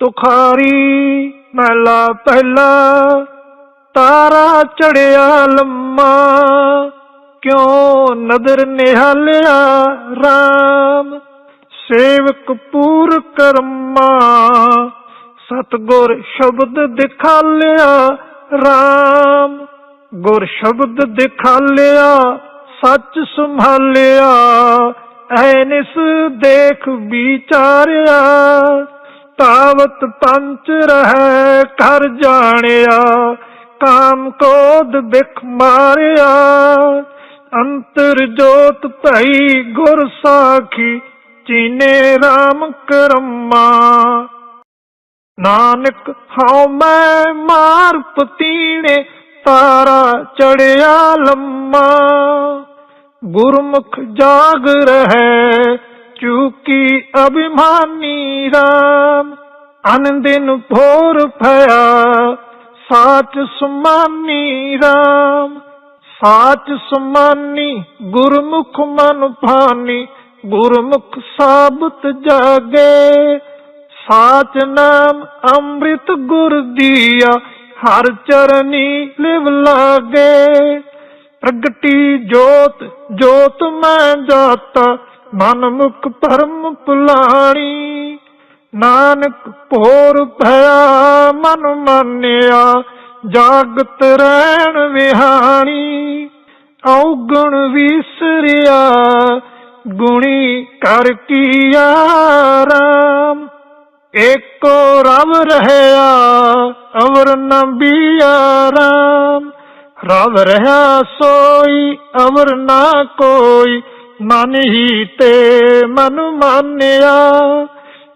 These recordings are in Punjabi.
ਤੁਖਾਰੀ ਮਹਿਲਾ ਪਹਿਲਾ ਤਾਰਾ ਚੜਿਆ ਲੰਮਾ, ਕਿਉਂ ਨਦਰ ਨਿਹਾਲਿਆ RAM ਸੇਵਕ ਪੂਰ ਕਰਮਾ, ਸਤਗੁਰ ਸ਼ਬਦ ਦਿਖਾਲਿਆ RAM ਗੁਰ ਸ਼ਬਦ ਦਿਖਾਲਿਆ, ਸੱਚ ਸੰਭਾਲਿਆ, ਐਨਿਸ ਦੇਖ ਵਿਚਾਰਿਆ। ਤਾਵਤ ਪੰਚ ਰਹਿ ਕਰ ਜਾਣਿਆ, ਕਾਮ ਕੋਦ ਬਿਖ ਮਾਰਿਆ। ਅੰਤਰ ਜੋਤ ਭਈ ਗੁਰ ਸਾਖੀ, ਚੀਨੇ RAM ਕਰਮਾ। ਨਾਨਕ ਹਉ ਮੈਂ ਮਾਰ ਪਤੀਣੇ ਤਾਰਾ ਚੜਿਆ ਲੰਮਾ। ਗੁਰਮੁਖ ਜਾਗ ਰਹੈ ਚੂਕੀ ਅਭਿਮਾਨੀ RAM ਅਨੰਦਿਨ ਭੋਰ ਭਇਆ, ਸਾਚ ਸੁਮਾਨੀ RAM ਸਾਚ ਸੁਮਾਨੀ ਗੁਰਮੁਖ ਮਨ ਭਾਨੀ, ਗੁਰਮੁਖ ਸਾਬਤ ਜਾਗੇ। ਸਾਚ ਨਾਮ ਅੰਮ੍ਰਿਤ ਗੁਰ ਦੀਆ, ਹਰ ਚਰਨੀ ਲਿਵ ਲਾਗੇ। ਪ੍ਰਗਟੀ ਜੋਤ ਜੋਤ ਮੈਂ ਜਾਤਾ ਮਨ ਮੁਖ ਪਰਮ ਪੁਲਾਣੀ, ਨਾਨਕ ਭੋਰ ਭਇਆ ਮਨ ਮਾਨਿਆ, ਜਾਗਤ ਰਹਿਣ ਵਿਹਾਣੀ, ਔਗਣ ਵਿਸਰਿਆ, ਗੁਣੀ ਕਰ ਕੀਆ ਰਾਮ। ਏਕੋ ਰਵ ਰਹਿਆ, ਅਵਰ ਨਬੀਆ ਰਾਮ। ਰਵ ਰਹਾ ਸੋਈ, ਅਵਰ ਨਾ ਕੋਈ ਮਨ ਹੀ ਤੇ ਮਨ ਮਾਨਿਆ,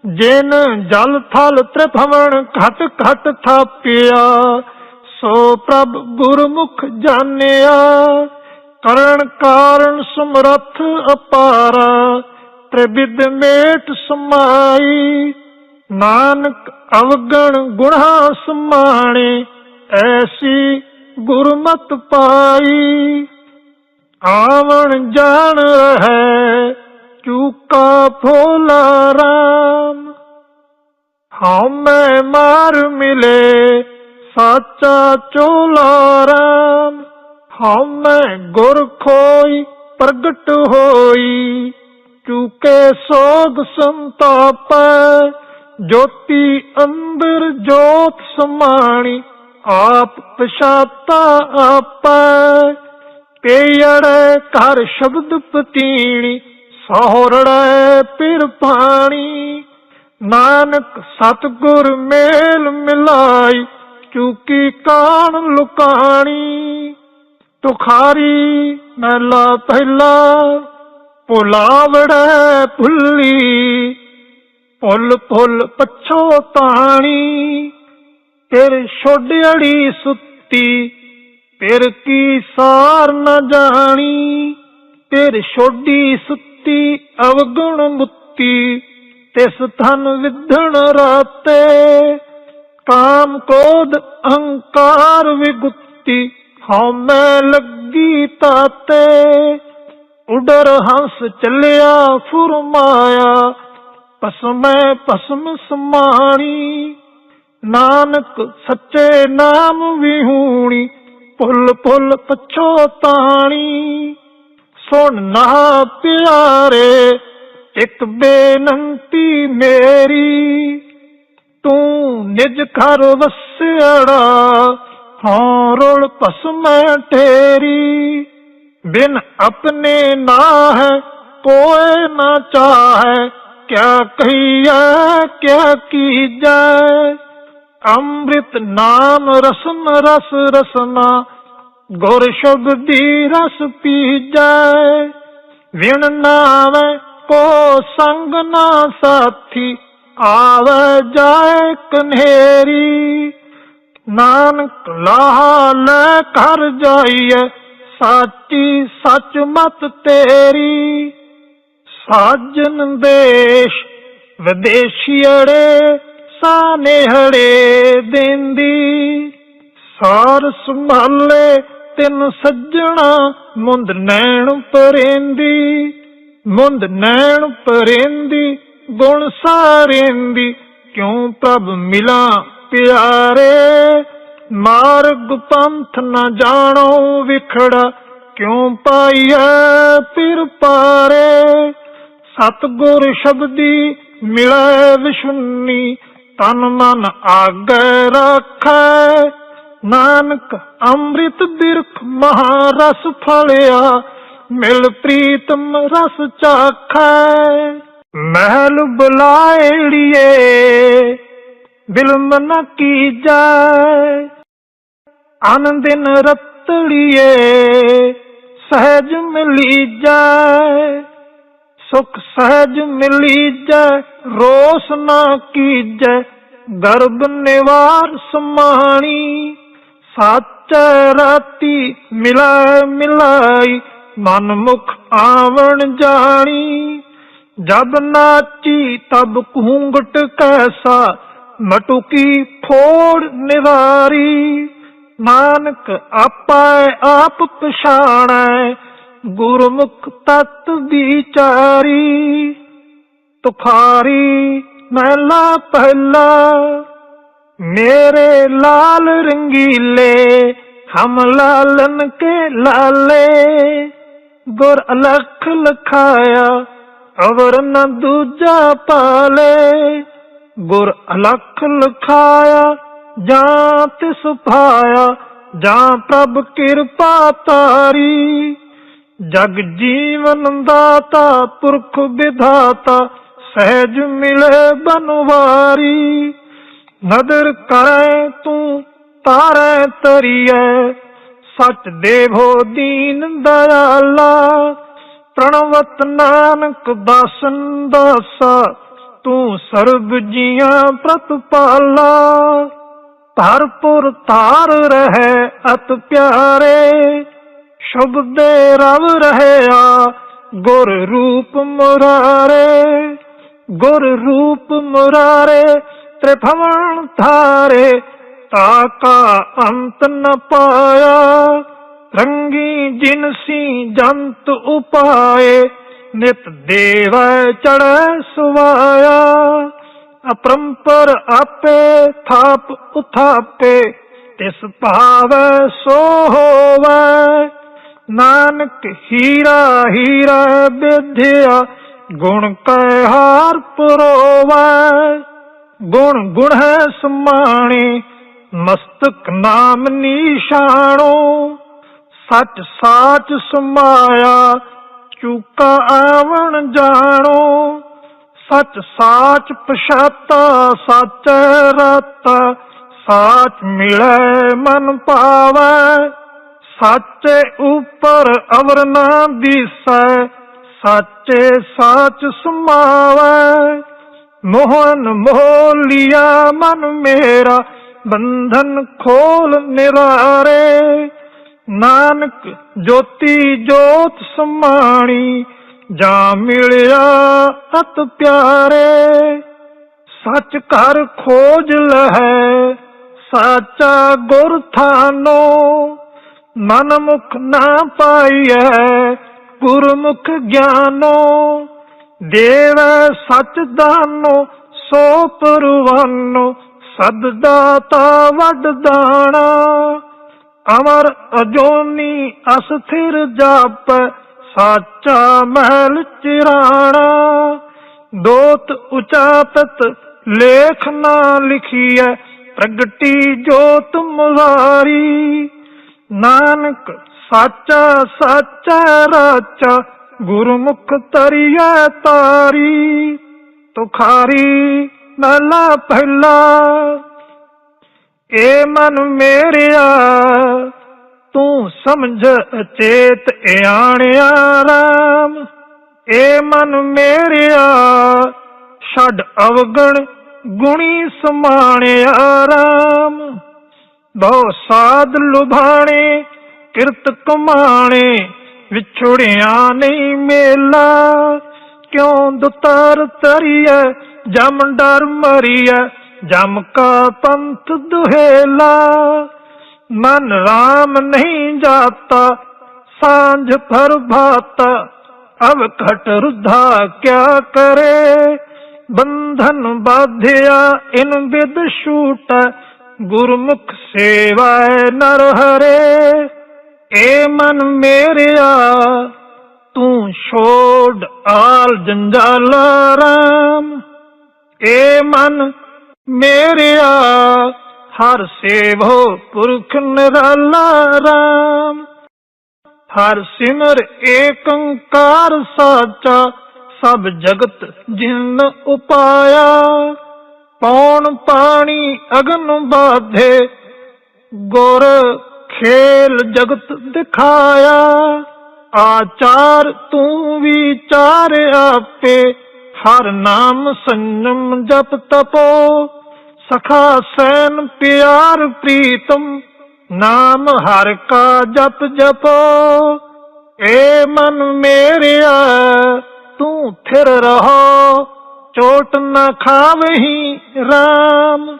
ਜਿਨ ਜਲ ਥਲ ਤ੍ਰਿਭਵਨ ਖਤ ਘਟ ਥਾਪਿਆ, ਸੋ ਪ੍ਰਭ ਗੁਰਮੁਖ ਜਾਣਿਆ, ਕਰਨ ਕਾਰਨ ਸਮਰਥ ਅਪਾਰਾ ਤ੍ਰਿਵਿਦ ਮੇਟ ਸਮਾਈ, ਨਾਨਕ ਅਵਗਣ ਗੁਣਾ ਸਮਾਣੇ, ਐਸੀ ਗੁਰਮਤ ਪਾਈ। ਆਵਣ ਜਾਣ ਹੈ ਚੂਕਾ ਫੋਲਾ ਰਾਮ। ਹਉ ਮਾਰ ਮਿਲੇ, ਸਾਚਾ ਚੋਲਾ ਰਾਮ। ਹਉ ਗੁਰ ਖੋਈ, ਪ੍ਰਗਟ ਹੋਈ। ਚੂਕੇ ਸੋਗ ਸੰਤਾਪੈ, ਜੋਤੀ ਅੰਦਰ ਜੋਤ ਸਮਾਣੀ, ਆਪ ਪਛਾਤਾ ਆਪੈ। ਪੇੜੈ ਘਰ ਸ਼ਬਦ ਪਤੀਣੀ, ਸੋਹਰੜੈ ਪਿਰ ਪਾਣੀ ਨਾਨਕ ਸਤਗੁਰ ਮੇਲ ਮਿਲਾਈ, ਚੂਕੀ ਕਾਣ ਲੁਕਾਣੀ। ਤੁਖਾਰੀ ਮਹਿਲਾ ਪਹਿਲਾ, ਭੁਲਾਵੜੈ ਭੁੱਲੀ। ਭੁੱਲ ਭੁੱਲ ਪਛੋ ਤਾਣੀ ਤੇਰ ਛੋਡੜੀ ਸੁੱਤੀ ਤੇਰ ਕੀ ਸਾਰ ਨ ਜਾਣੀ? ਤੇਰ ਛੋਡੀ ਸੁੱਤੀ, ਅਵਗੁਣ ਮੁੱਤੀ, ਤਿਸ ਧਨ ਵਿਧਣ ਰਾਤੇ। ਕਾਮ ਕੋਦ ਅਹੰਕਾਰ ਵਿਗੁੱਤੀ, ਹਉ ਮੈਂ ਲੱਗੀ ਤਾਤੇ। ਉਡਰ ਹੰਸ ਚੱਲਿਆ ਫੁਰਮਾਇਆ ਪਸਮੈ ਪਸਮ ਸਮਾਣੀ। ਨਾਨਕ ਸੱਚੇ ਨਾਮ ਵਿਹੂਣੀ ਭੁੱਲ ਭੁੱਲ ਪਛੋਤਾਣੀ ਸੁਣ ਨਾ ਪਿਆਰੇ, ਇੱਕ ਬੇਨੰਤੀ ਮੇਰੀ। ਤੂੰ ਨਿਜ ਘਰ ਵਸਿਆੜਾ, ਹਾਂ ਰੋਲ ਪਸਮੈ ਤੇਰੀ। ਬਿਨ ਆਪਣੇ ਨਾ ਹੈ ਕੋਏ ਨਾ ਚਾਹੈ, ਕਿਆ ਕਹੀਐ, ਕਿਆ ਕੀਜੈ। ਅੰਮ੍ਰਿਤ ਨਾਮ ਰਸਨ ਰਸ ਰਸਨਾ, ਗੁਰ ਸ਼ਬਦੀ ਰਸ ਪੀਜੈ। ਵਿਣ ਨਾਵੇਂ ਕੋ ਸੰਗ ਨਾ ਸਾਥੀ, ਆਵੇ ਜਾਏ ਕਨੇਰੀ। ਨਾਨਕ ਲਾਹ ਲੈ ਕਰ ਜਾਈਏ ਸਾਚੀ ਸੱਚ ਮਤ ਤੇਰੀ। ਸਾਜਨ ਦੇਸ਼ ਵਿਦੇਸ਼ੀੜੇ ਸਾਨੇਹੜੇ ਦਿੰਦੀ। ਸਾਰ ਸੰਭਾਲੇ ਤਿੰਨ ਸੱਜਣਾ, ਮੁੰਦ ਨੈਣ ਪਰੇਂਦੀ। ਮੁੰਦ ਨੈਣ ਪਰੇਂਦੀ, ਗੁਣ ਸਾਰੇਂਦੀ, ਕਿਉ ਪ੍ਰਭ ਮਿਲਾ ਪਿਆਰੇ? ਮਾਰਗ ਪੰਥ ਨਾ ਜਾਣੋ ਵਿਖੜਾ, ਕਿਉਂ ਪਾਈਐ ਫਿਰ ਪਾਰੇ? ਸਤਗੁਰ ਸ਼ਬਦੀ ਮਿਲੈ ਵਿਸ਼ੁੰਨੀ ਤਨ ਮਨ ਆਗੈ ਰੱਖੈ, ਨਾਨਕ ਅੰਮ੍ਰਿਤ ਬਿਰਖ ਮਹਾਰਸ ਫਲਿਆ, ਮਿਲ ਪ੍ਰੀਤਮ ਰਸ ਚਾਖੈ। ਮਹਿਲ ਬੁਲਾਏੜੀਏ ਬਿਲਮ ਨ ਕੀਜੈ। ਆਨੰਦਿਨ ਰਤੜੀਏ, ਸਹਿਜ ਮਿਲੀਜੈ। ਸੁਖ ਸਹਿਜ ਮਿਲੀਜੈ ਰੋਸ ਨਾ ਕੀਜੈ, ਗਰਬ ਨਿਵਾਰ ਸਮਾਣੀ। ਸੱਚ ਰਾਤੀ ਮਿਲਾਇ ਮਿਲਾਈ ਮਨ ਮੁਖ ਆਵਣ ਜਾਣੀ। ਜਬ ਨਾਚੀ ਤਬ ਘੂੰਗਟ ਕੈਸਾ, ਮਟੁਕੀ ਫੋੜ ਨਿਵਾਰੀ। ਨਾਨਕ ਆਪੈ ਆਪ ਪਛਾਣੈ ਗੁਰਮੁਖ ਤਤ ਵਿਚਾਰੀ ਤੁਖਾਰੀ ਮਹਿਲਾ ਪਹਿਲਾ। ਮੇਰੇ ਲਾਲ ਰੰਗੀਲੇ ਹਮ ਲਾਲਨ ਕੇ ਲਾਲੇ। ਗੁਰ ਅਲਖ ਲਖਾਇਆ, ਅਵਰ ਨ ਦੂਜਾ ਪਾਲੇ। ਗੁਰ ਅਲਖ ਲਖਾਇਆ, ਜਾਂ ਤਿਸ ਭਾਇਆ, ਜਾਂ ਪ੍ਰਭ ਕਿਰਪਾ ਤਾਰੀ। ਜਗ ਜੀਵਨ ਦਾਤਾ, ਪੁਰਖ ਵਿਧਾਤਾ, ਸਹਿਜ ਮਿਲੇ ਬਨਵਾਰੀ। ਨਦਰ ਕਰੈ ਤੂੰ, ਤਾਰੈ ਤਰੀਐ, ਸਚ ਦੇਵੋ ਦੀਨ ਦਇਆਲਾ। ਪ੍ਰਣਵਤ ਨਾਨਕ ਦਾਸਨ ਦਾਸਾ, ਤੂੰ ਸਰਬ ਜੀਆਂ ਪ੍ਰਤਪਾਲਾ। ਧਰਪੁਰ ਧਾਰ ਰਹਿ ਅਤ ਪਿਆਰੇ ਸ਼ੁਭ ਦੇ ਰਵ ਰਹਿਆ, ਗੁਰ ਰੂਪ ਮੁਰਾਰੇ, ਗੁਰ ਰੂਪ ਮੁਰਾਰੇ, ਤ੍ਰਿਭਵਨ ਧਾਰੇ ਤਾਕਾ ਅੰਤ ਨ ਪਾਇਆ, ਰੰਗੀ ਜਿਨਸੀ ਜੰਤ ਉਪਾਏ, ਨਿਤ ਦੇਵ ਚੜੈ ਸੁਵਾਇਆ, ਅਪਰੰਪਰ ਆਪੇ ਥਾਪ ਉਥਾਪੇ, ਤਿਸ ਭਾਵੈ ਸੋ ਹੋਵੈ। ਨਾਨਕ ਹੀਰਾ ਹੀਰਾ ਵਿਧਿਆ, ਗੁਣ ਕੈ ਹਾਰ ਪਰੋਵੈ। ਗੁਣ ਗੁਣ ਹੈ ਸਮਾਣੇ, ਮਸਤਕ ਨਾਮ ਨਿਸ਼ਾਣੋ। ਸੱਚ ਸਾਚ ਸਮਾਇਆ, ਚੂਕਾ ਆਵਣ ਜਾਣੋ। ਸੱਚ ਸਾਚ ਪਛਾਤਾ, ਸੱਚ ਰਤ, ਸਾਚ ਮਿਲੈ ਮਨ ਪਾਵੈ। ਸੱਚੇ ਉਪਰ ਅਵਰ ਨਾ ਦਿਸੈ, ਸੱਚੇ ਸਾਚ ਸਮਾਵੈ। ਮੋਹਨ ਮੋਲੀਆ ਮਨ ਮੇਰਾ, ਬੰਧਨ ਖੋਲ ਨਿਰਾਰੇ। ਨਾਨਕ ਜੋਤੀ ਜੋਤ ਸਮਾਣੀ, ਜਾ ਮਿਲਿਆ ਅਤ ਪਿਆਰੇ। ਸੱਚ ਘਰ ਖੋਜ ਲਹੈ, ਸਾਚਾ ਗੁਰ ਥਾਨੋ ਮਨ ਮੁਖ ਨਾ ਪਾਈਐ, ਗੁਰਮੁਖ ਗਿਆਨੋ। ਦੇਵ ਸਚ ਦਾਨੋ, ਸੋ ਪਰਵਾਨੋ, ਸਦ ਦਾਤਾ ਵੱਡ ਦਾਣਾ। ਅਮਰ ਅਜੋਨੀ ਅਸਥਿਰ ਜਾਪ, ਸਾਚਾ ਮਹਿਲ ਚਿਰਾਣਾ। ਦੋਤ ਉਚਾਪਤ ਲੇਖ ਨਾ ਲਿਖੀਐ, ਪ੍ਰਗਟੀ ਜੋਤ ਮੁਰਾਰੀ ਨਾਨਕ ਸਾਚਾ ਸਾਚਾ ਰਾਚਾ, ਗੁਰਮੁਖ ਤਰੀਐ ਤਾਰੀ, ਤੁਖਾਰੀ ਨਲਾ ਪਹਿਲਾ। ਏ ਮਨ ਮੇਰਿਆ, ਤੂੰ ਸਮਝ ਅਚੇਤ ਇਆਣਿਆ ਰਾਮ। ਏ ਮਨ ਮੇਰਿਆ, ਛੱਡ ਅਵਗਣ ਗੁਣੀ ਸਮਾਣਿਆ ਰਾਮ। ਬਹੁ ਸਾਧ ਲੁਭਾਣੇ, ਕਿਰਤ ਕਮਾਣੇ, ਵਿਛੜਿਆ ਨਹੀਂ ਮੇਲਾ। ਕਿਉਂ ਦੁਤਰ ਤਰੀਐ ਜਮ ਡਰ ਮਰੀਐ, ਜਮ ਕਾ ਪੰਥ ਦੁਹੇਲਾ। ਮਨ ਰਾਮ ਨਹੀਂ ਜਾਤਾ, ਸਾਂਝ ਫਰ ਭਾਤਾ ਅਬ ਘਟ ਰੁਧਾ ਕਿਆ ਕਰੇ? ਬੰਧਨ ਬਾਧਿਆ, ਇਨ ਬਿਦ ਛੂਟ ਗੁਰਮੁਖ ਸੇਵਾ ਨਰ ਹਰੇ, ਏ ਮਨ ਮੇਰਿਆ, ਤੂੰ ਛੋੜ ਆਲ ਜੰਜਾਲ ਰਾਮ। ਏ ਮਨ ਮੇਰਿਆ, ਹਰ ਸੇਵੋ ਪੁਰਖ ਨਿਰਾਲਾ ਰਾਮ। ਹਰ ਸਿਮਰ ਏਕੰਕਾਰ ਸਾਚਾ, ਸਭ ਜਗਤ ਜਿਨ ਉਪਾਇਆ। ਪੌਣ ਪਾਣੀ ਅਗਨ ਬਾਧੇ, ਗੁਰ ਖੇਲ ਜਗਤ ਦਿਖਾਇਆ। ਆਚਾਰ ਤੂੰ ਵਿਚਾਰ ਆਪੇ, ਹਰ ਨਾਮ ਸੰਜਮ ਜਪ ਤਪੋ। ਸਖਾ ਸੈਨ ਪਿਆਰ ਪ੍ਰੀਤਮ, ਨਾਮ ਹਰ ਕਾ ਜਪ ਜਪੋ। ਏ ਮਨ ਮੇਰਿਆ, ਤੂੰ ਥਿਰ ਰਹੋ। ਚੋਟ ਨਾ ਖਾਵਹੀ RAM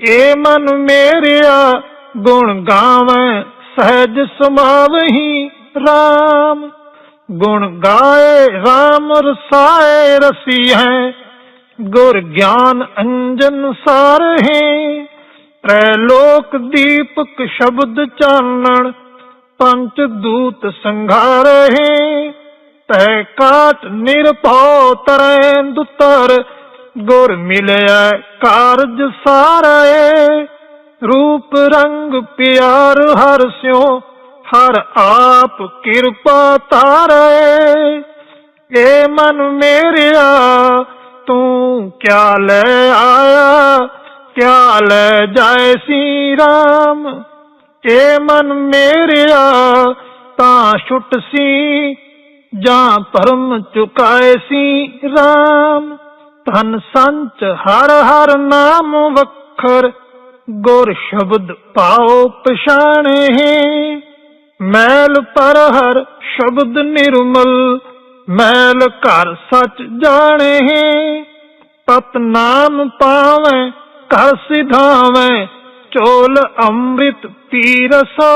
ਏ ਮਨ ਮੇਰਿਆ ਗੁਣ ਗਾਵੇਂ, ਸਹਿਜ ਸਮਾਵਹੀਂ RAM ਗੁਣ ਗਾਏ RAM ਰਸਾਏ ਰਸੀ ਹੈ ਗੁਰ ਗਿਆਨ ਅੰਜਨ ਸਾਰਹੇ। ਤ੍ਰੈ ਲੋਕ ਦੀਪਕ ਸ਼ਬਦ ਚਾਨਣ, ਪੰਚ ਦੂਤ ਸੰਘਾਰ ਹੈ ਤੈ ਕਾਟ ਨਿਰਭਉ ਤਰੈ ਦੁਤਰ ਗੁਰ ਮਿਲਿਆ ਕਾਰਜ ਸਾਰੇ ਰੂਪ ਰੰਗ ਪਿਆਰ ਹਰ ਸਿਉ, ਹਰ ਆਪ ਕਿਰਪਾ ਤਾਰੇ ਏ ਮਨ ਮੇਰਿਆ, ਤੂੰ ਕਿਆ ਲੈ ਆਇਆ? ਕਿਆ ਲੈ ਜਾਏ ਸੀ ਰਾਮ? ਏ ਮਨ ਮੇਰਿਆ, ਤਾਂ ਛੁੱਟ ਸੀ ਜਾਂ ਭਰਮ ਚੁਕਾਏ ਸੀ RAM ਧਨ ਸੰਚ ਹਰ ਹਰ ਨਾਮ ਵਖਰ, ਗੁਰ ਸ਼ਬਦ ਪਾਓ ਪਛਾਣੇ ਮੈਲ ਪਰ ਹਰ ਸ਼ਬਦ ਨਿਰਮਲ, ਮੈਲ ਘਰ ਸੱਚ ਜਾਣੇ ਪਤ ਨਾਮ ਪਾਵੇਂ, ਘਰ ਸਿਧਾਵੇਂ, ਚੋਲ ਅੰਮ੍ਰਿਤ ਪੀ ਰਸੋ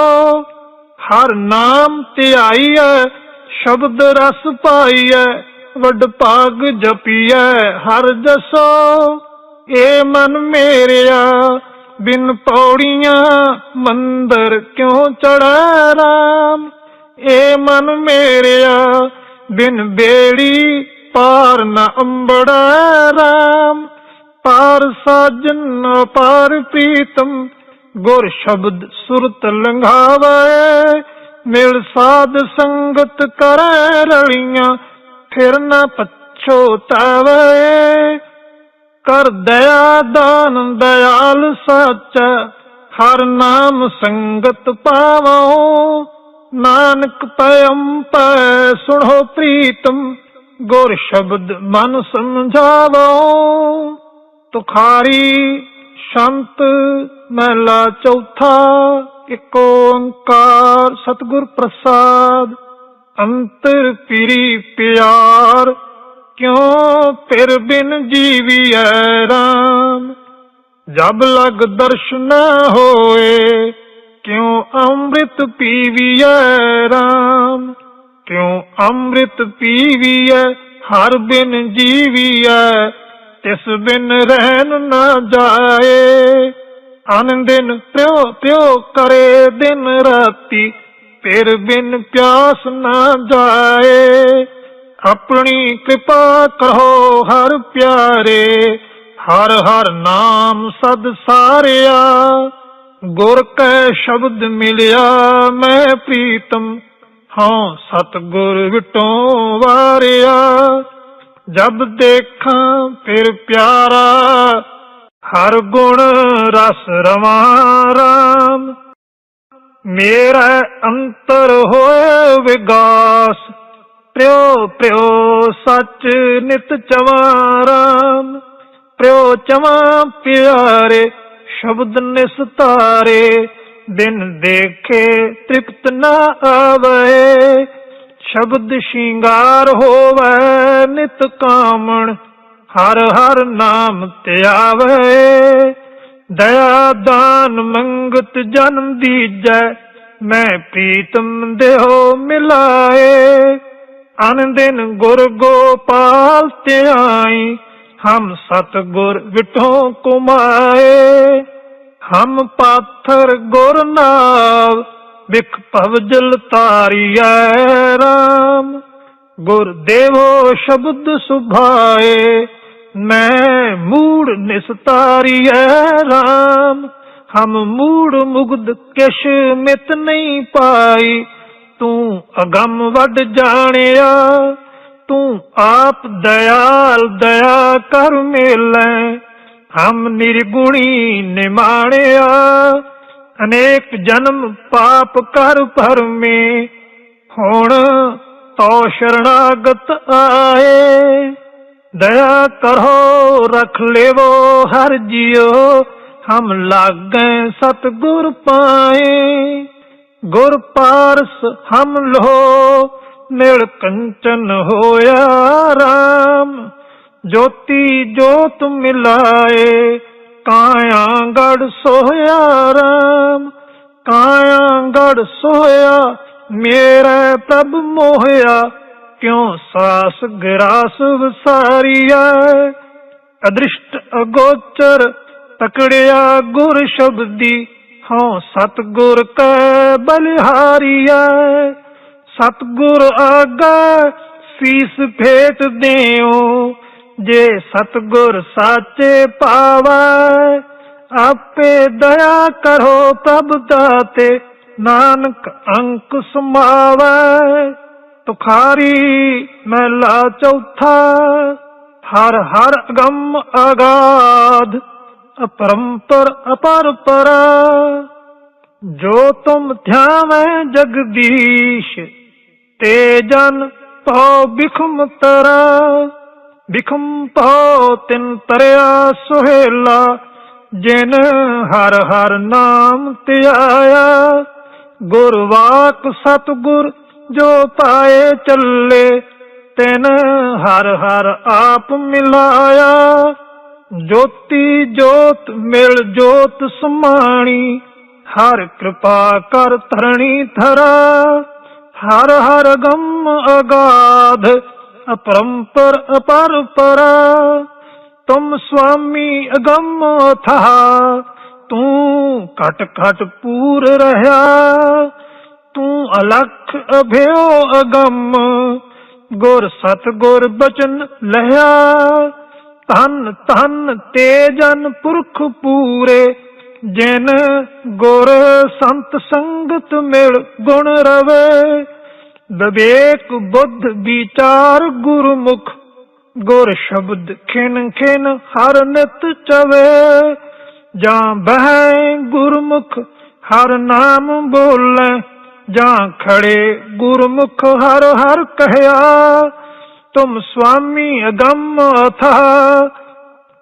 ਹਰ ਨਾਮ ਧਿਆਈਐ ਸ਼ਬਦ ਰਸ ਪਾਈਐ, ਵੱਡ ਭਾਗ ਜਪੀਐ, ਹਰ ਜਸੋ। ਏ ਮਨ ਮੇਰਿਆ, ਬਿਨ ਪੌੜੀਆਂ ਮੰਦਰ ਕਿਉ ਚੜੈ ਰਾਮ? ਏ ਮਨ ਮੇਰਿਆ, ਬਿਨ ਬੇੜੀ ਪਾਰ ਨ ਅੰਬੜੈ ਰਾਮ। ਪਾਰ ਸਾਜਨ, ਪਾਰ ਪ੍ਰੀਤਮ, ਗੁਰ ਸ਼ਬਦ ਸੁਰਤ ਲੰਘਾਵੇ। ਮਿਲ ਸਾਧ ਸੰਗਤ ਕਰੈ ਰਲੀਆਂ, ਫਿਰ ਨਾ ਪਛੋਤਾਵੇ ਕਰ ਦਇਆ ਦਾਨ, ਦਇਆਲ ਸੱਚਾ, ਹਰ ਨਾਮ ਸੰਗਤ ਪਾਵੋ। ਨਾਨਕ ਪਇਮ ਪੈ, ਸੁਣੋ ਪ੍ਰੀਤਮ, ਗੁਰ ਸ਼ਬਦ ਮਨ ਸਮਝਾਵੋ। ਤੁਖਾਰੀ, ਸ਼ੰਤ, ਮਹਿਲਾ ਚੌਥਾ ਇੱਕ ਓੰਕਾਰ ਸਤਿਗੁਰ ਪ੍ਰਸਾਦ, ਅੰਤਰ ਪੀਰੀ ਪਿਆਰ, ਕਿਉਂ ਫਿਰ ਬਿਨ ਜੀਵੀਐ ਰਾਮ? ਜਬ ਲਗ ਦਰਸ਼ਨ ਹੋਏ, ਕਿਉ ਅੰਮ੍ਰਿਤ ਪੀਵੀਐ ਰਾਮ? ਕਿਉ ਅੰਮ੍ਰਿਤ ਪੀਵੀਐ ਹਰ ਬਿਨ ਜੀਵੀਐ ਤਿਸ ਬਿਨ ਰਹਿਣ ਨਾ ਜਾਏ? ਅਨ ਦਿਨ ਪਿਓ ਪਿਓ ਕਰੇ ਦਿਨ ਰਾਤੀ। ਫਿਰ ਬਿਨ ਪਿਆਸ ਨਾ ਜਾਏ। ਆਪਣੀ ਕਿਰਪਾ ਕਰੋ ਹਰ ਪਿਆਰੇ। ਹਰ ਹਰ ਨਾਮ ਸਦ ਸਾਰਿਆ। ਗੁਰ ਕੈ ਸ਼ਬਦ ਮਿਲਿਆ, ਮੈਂ ਪ੍ਰੀਤਮ। ਹਾਂ ਸਤਗੁਰ ਵਿਟੋਂ ਵਾਰਿਆ। ਜਬ ਦੇਖਾਂ ਫਿਰ ਪਿਆਰਾ ਹਰ ਗੁਣ ਰਸ ਰਵਾਂ ਰਾਮ। ਮੇਰਾ ਅੰਤਰ ਹੋਏ ਵਿਗਾਸ, ਪ੍ਰਿਓ ਪ੍ਰਿਓ ਸੱਚ ਨਿਤ ਚਵਾਰਾਮ ਪ੍ਰਿਓ ਚਵਾ ਪਿਆਰੇ ਸ਼ਬਦ ਨਿਸਤਾਰੇ ਦਿਨ ਦੇਖੇ ਤ੍ਰਿਪਤ ਨਾ ਆਵੇ ਸ਼ਬਦ ਸ਼ਿੰਗਾਰ ਹੋਵੇ ਨਿਤ ਕਾਮਣ ਹਰ ਹਰ ਨਾਮ ਧਿਆਵੇ ਦਇਆ ਦਾਨ ਮੰਗਤ ਜਨਮ ਦੀਜੈ, ਮੈਂ ਪ੍ਰੀਤਮ ਦੇਹੋ ਮਿਲਾਏ। ਅਨ ਗੁਰ ਗੋਪਾਲ ਧਿਆਈ ਹਮ ਸਤਗੁਰ ਵਿਟੋ ਕੁਮਾਏ ਹਮ ਪਾਥਰ ਗੁਰ ਨਾਮ ਵਿਖ ਭਵਜਲ ਤਾਰੀਐ RAM ਗੁਰ ਦੇਵੋ ਸ਼ਬਦ ਸੁਭਾਏ ਮੈਂ ਮੂੜ ਨਿਸਤਾਰੀਐ RAM ਹਮ ਮੂੜ ਮੁਗਦ ਕਿਛ ਮਿਤ ਨਹੀਂ ਪਾਈ। ਤੂੰ ਅਗੰਮ ਵੱਡ ਜਾਣਿਆ। ਤੂੰ ਆਪ ਦਇਆਲ ਦਇਆ ਕਰ ਮੇਲੇ। ਹਮ ਨਿਰਗੁਣੀ ਨਿਮਾਣਿਆ। ਅਨੇਕ ਜਨਮ ਪਾਪ ਕਰ ਭਰਮੇ ਹੁਣ ਤੋ ਸ਼ਰਣਾਗਤ ਆਏ। ਦਇਆ ਕਰੋ, ਰਖ ਲੇਵੋ, ਹਰ ਜਿਉ ਹਮ ਲਾਗੈ ਸਤਗੁਰ ਪਾਏ। ਗੁਰ ਪਾਰਸ ਹਮ ਲੋ ਨਿਲ ਕੰਚਨ ਹੋਇਆ RAM ਜੋਤੀ ਜੋਤ ਮਿਲਾਏ ਕਾਇਆ ਗੜ ਸੋਇਆ RAM ਕਾਇਆ ਗੜ ਸੋਇਆ, ਮੇਰੇ ਪ੍ਰਭ ਮੋਹਿਆ। ਕਿਉ ਸਾਸ ਗਰਾਸ ਵਸਾਰੀਆ ਅਦ੍ਰਿਸ਼ਟ ਅਗੋਚਰ ਤਕੜਿਆ ਗੁਰ ਸ਼ਬਦੀ, ਹਉ ਸਤਗੁਰ ਕੈ ਬਲਿਹਾਰੀਆ ਸਤਗੁਰ ਆਗਾ ਸੀਸ ਫੇਟ ਦਿਓ ਜੇ ਸਤਗੁਰ ਸਾਚੇ ਪਾਵੈ। ਆਪੇ ਦਇਆ ਕਰੋ ਪ੍ਰਭ ਦਾਤੇ, ਨਾਨਕ ਅੰਕ ਸਮਾਵੈ। ਤੁਖਾਰੀ ਮਹਿਲਾ ਚੌਥਾ, ਹਰ ਹਰ ਅਗੰਮ ਅਗਾਧ ਅਪਰੰਪਰ ਅਪਰਪਰ। ਜੋ ਤੁਮ ਧਿਆਵੈ ਜਗਦੀਸ਼, ਤੇ ਜਨ ਪਉ ਬਿਖਮ ਤਰਾ ਬਿਖਮ ਪਉ ਤਿਨ ਤਰਿਆ ਸੁਹੇਲਾ, ਜਿਨ ਹਰ ਹਰ ਨਾਮ ਧਿਆਇਆ। ਗੁਰਵਾਕ ਸਤਗੁਰ ਜੋ ਪਾਏ ਚੱਲੇ, ਤਿਨ ਹਰ ਹਰ ਆਪ ਮਿਲਾਇਆ। ਜੋਤੀ ਜੋਤ ਮਿਲ ਜੋਤ ਸਮਾਣੀ, ਹਰ ਕਿਰਪਾ ਕਰ ਧਰਣੀ ਧਰਾ। ਹਰ ਹਰ ਗਮ ਅਗਾਧ, ਅਪਰੰਪਰ ਅਪਰਪਰਾ ਤੁਮ ਸੁਆਮੀ ਅਗੰਮ ਥਾ ਤੂੰ ਘਟ ਘਟ ਪੂਰ ਰਹਾ ਤੂੰ ਅਲਖ ਅਭਿਓ ਅਗੰਮ, ਗੁਰ ਸਤ ਗੁਰ ਬਚਨ ਲਹਿਆ। ਧਨ ਧਨ ਤੇ ਪੁਰਖ ਪੂਰੇ, ਜਿਨ ਗੁਰ ਸੰਤ ਸੰਗਤ ਮਿਲ ਗੁਣ ਰਵੇ। ਵਿਵੇਕ ਬੁੱਧ ਵਿਚਾਰ ਗੁਰਮੁਖ, ਗੁਰ ਸ਼ਬਦ ਖਿਨ ਖਿਨ ਹਰ ਨਿਤ ਚਵੇ। ਜਾਂ ਬਹਿ ਗੁਰਮੁਖ, ਹਰ ਨਾਮ ਬੋਲੇ ਜਾਂ ਖੜੇ ਗੁਰਮੁਖ ਹਰ ਹਰ ਕਹਿਆ, ਤੁਮ ਸੁਆਮੀ ਅਗੰਮ ਅਥਾ,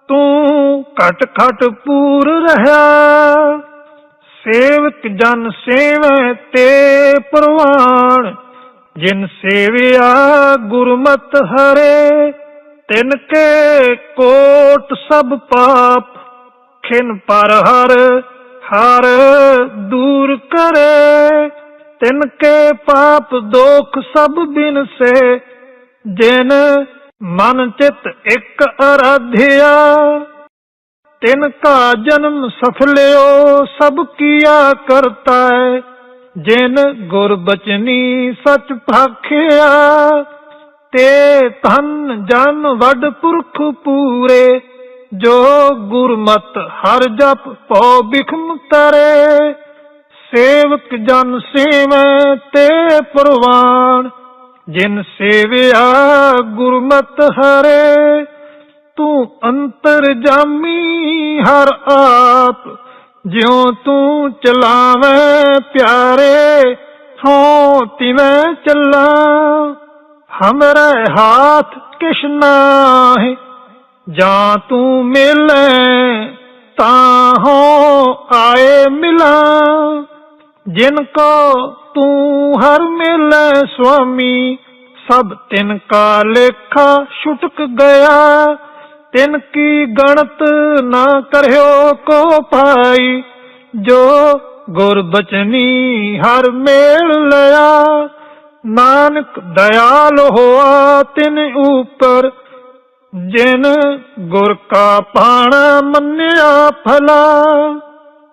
ਤੂੰ ਘਟ ਘਟ ਪੂਰ ਰਹਾ ਸੇਵਕ ਜਨ ਸੇਵੈ ਤੇ ਪ੍ਰਵਾਨ, ਜਿਨ ਸੇਵਿਆ ਗੁਰਮਤ ਹਰੇ, ਤਿਨ ਕੇ ਕੋਟ ਸਭ ਪਾਪ, ਖਿਨ ਪਰ ਹਰ ਹਰ ਦੂਰ ਕਰੇ। ਤਿਨ ਕੇ ਪਾਪ ਦੋਖ ਸਭ ਬਿਨ ਸੇ, ਜਿਨ ਮਨ ਚਿਤ ਇੱਕ ਅਰਾਧਿਆ। ਤਿਨ ਕਾ ਜਨਮ ਸਫਲਿਓ, ਸਭ ਕੀਆ ਕਰਤਾ ਹੈ ਜਿਨ ਗੁਰ ਬਚਨੀ ਸਚ ਭਾਖਿਆ। ਤੇ ਧਨ ਜਨ ਵੱਡ ਪੁਰਖ ਪੂਰੇ, ਜੋ ਗੁਰਮਤ ਹਰ ਜਪ ਪਉ ਬਿਖਮ ਤਰੇ। ਸੇਵਕ ਜਨ ਸੇਵੈ ਤੇ ਪ੍ਰਵਾਨ। ਜਿਨ ਸੇਵਿਆ ਗੁਰਮਤ ਹਰੇ, ਤੂੰ ਅੰਤਰ ਜਾਮੀ ਹਰ ਆਪ। ਜਿਉ ਤੂੰ ਚਲਾਵੇਂ ਪਿਆਰੇ ਹੋ ਤਿਵੇਂ ਚੱਲਾ। ਹਮਰੇ ਹਾਥ ਕਿਸ਼ਨਾ ਨਾਹੀ, ਜਾਂ ਤੂੰ ਮਿਲੇ, ਤਾਂ ਹੋ ਆਏ ਮਿਲਾਂ। ਜਿਨ ਕੋ ਤੂੰ ਹਰ ਮਿਲੇ ਸੁਆਮੀ, ਸਭ ਤਿਨ ਕਾ ਲੇਖਾ ਛੁਟਕ ਗਿਆ। ਤਿਨ ਕੀ ਗਣਤ ਨਾ ਕਰਿਓ ਕੋ ਪਾਈ ਜੋ ਗੁਰ ਬਚਨੀ ਹਰ ਮੇਲ ਲਿਆ। ਨਾਨਕ ਦਇਆਲ ਹੋਆ ਤਿਨ ਉਪਰ, ਜਿਨ ਗੁਰ ਕਾ ਪਾਣਾ ਮੰਨਿਆ ਫਲਾ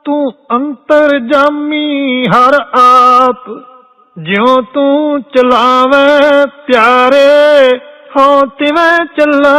ਤੂੰ ਅੰਤਰ ਜਾਮੀ ਹਰ ਆਪ ਜਿਉ ਤੂੰ ਚਲਾਵੇਂ ਪਿਆਰੇ ਹਉ ਤਿਵੇਂ ਚੱਲਾ।